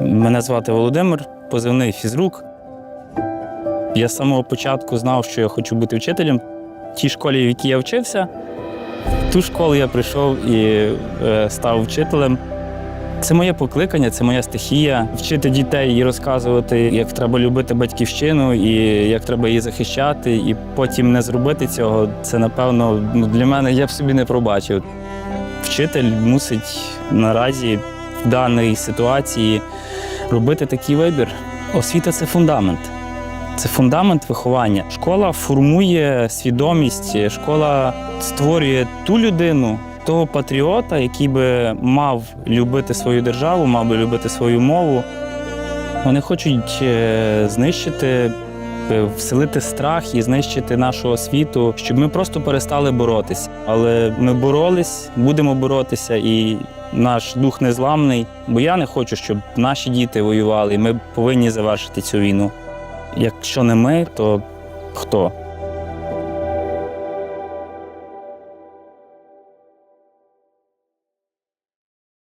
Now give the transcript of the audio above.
Мене звати Володимир, позивний фізрук. Я з самого початку знав, що я хочу бути вчителем. В тій школі, в якій я вчився, в ту школу я прийшов і е, став вчителем. Це моє покликання, це моя стихія. Вчити дітей і розказувати, як треба любити батьківщину і як треба її захищати, і потім не зробити цього. Це, напевно, ну, для мене я б собі не пробачив. Вчитель мусить наразі даній ситуації робити такий вибір. Освіта це фундамент. Це фундамент виховання. Школа формує свідомість, школа створює ту людину, того патріота, який би мав любити свою державу, мав би любити свою мову. Вони хочуть е, знищити, е, вселити страх і знищити нашу освіту, щоб ми просто перестали боротися. Але ми боролись, будемо боротися, і наш дух незламний. Бо я не хочу, щоб наші діти воювали, ми повинні завершити цю війну. Якщо не ми, то хто?